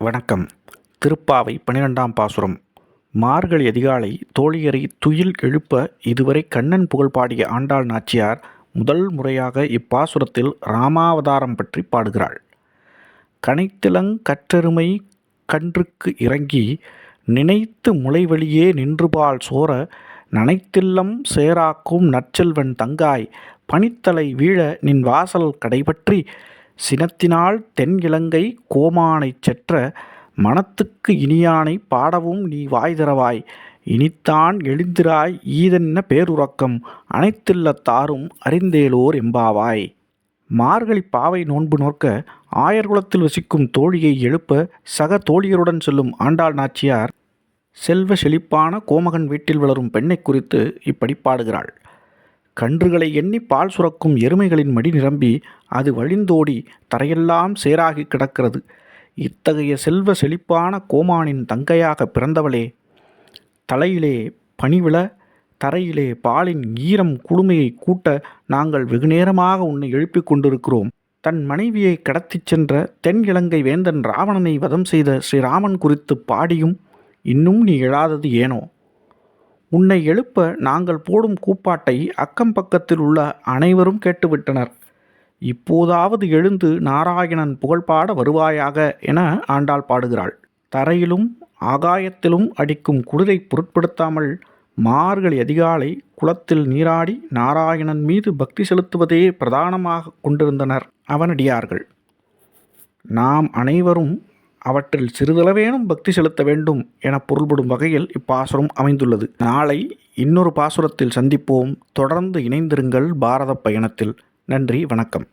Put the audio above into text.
வணக்கம். திருப்பாவை பனிரெண்டாம் பாசுரம். மார்கழி அதிகாலை தோழியரை துயில் எழுப்ப இதுவரை கண்ணன் புகழ் பாடிய ஆண்டாள் நாச்சியார் முதல் முறையாக இப்பாசுரத்தில் ராமாவதாரம் பற்றி பாடுகிறாள். கனைத்திலங் கற்றெருமை கன்றுக்கு இறங்கி நினைத்து முளைவெளியே நின்றுபால் சோர நனைத்தில்லம் சேராக்கும் நற்செல்வன் தங்காய் பனித்தலை வீழ நின் வாசல் கடைபற்றி சினத்தினால் தென் இலங்கை கோமானைச் செற்ற மனத்துக்கு இனியானை பாடவும் நீ வாய் திறவாய் இனித்தான் எழுந்திராய் ஈதென்ன பேருறக்கம். அனைத்தில்லத்தாரும் அறிந்தேலோர் எம்பாவாய். மார்கழி பாவை நோன்பு நோக்க ஆயர்குலத்தில் வசிக்கும் தோழியை எழுப்ப சக தோழியருடன் செல்லும் ஆண்டாள் நாச்சியார் செல்வ செழிப்பான கோமகன் வீட்டில் வளரும் பெண்ணை குறித்து இப்படி பாடுகிறாள். கன்றுகளை எண்ணி பால் சுரக்கும் எருமைகளின் மடி நிரம்பி அது வழிந்தோடி தரையெல்லாம் சேராகி கிடக்கிறது. இத்தகைய செல்வ செழிப்பான கோமானின் தங்கையாக பிறந்தவளே தலையிலே பனிவிழ தரையிலே பாலின் ஈரம் குளுமையை கூட்ட நாங்கள் வெகுநேரமாக உன்னை எழுப்பிக் கொண்டிருக்கிறோம். தன் மனைவியை கடத்திச் சென்ற தென் இலங்கை வேந்தன் ராவணனை வதம் செய்த ஸ்ரீராமன் குறித்து பாடியும் இன்னும் நீ எழாதது ஏனோ? உன்னை எழுப்ப நாங்கள் போடும் கூப்பாட்டை அக்கம் பக்கத்தில் உள்ள அனைவரும் கேட்டுவிட்டனர். இப்போதாவது எழுந்து நாராயணன் புகழ்பாட வருவாயாக என ஆண்டாள் பாடுகிறாள். தரையிலும் ஆகாயத்திலும் அடிக்கும் குளிரை பொருட்படுத்தாமல் மார்கழி அதிகாலை குளத்தில் நீராடி நாராயணன் மீது பக்தி செலுத்துவதே பிரதானமாக கொண்டிருந்தனர் அவனடியார்கள். நாம் அனைவரும் அவற்றில் சிறிதளவேனும் பக்தி செலுத்த வேண்டும் என பொருள்படும் வகையில் இப்பாசுரம் அமைந்துள்ளது. நாளை இன்னொரு பாசுரத்தில் சந்திப்போம். தொடர்ந்து இணைந்திருங்கள் பாரத பயணத்தில். நன்றி வணக்கம்.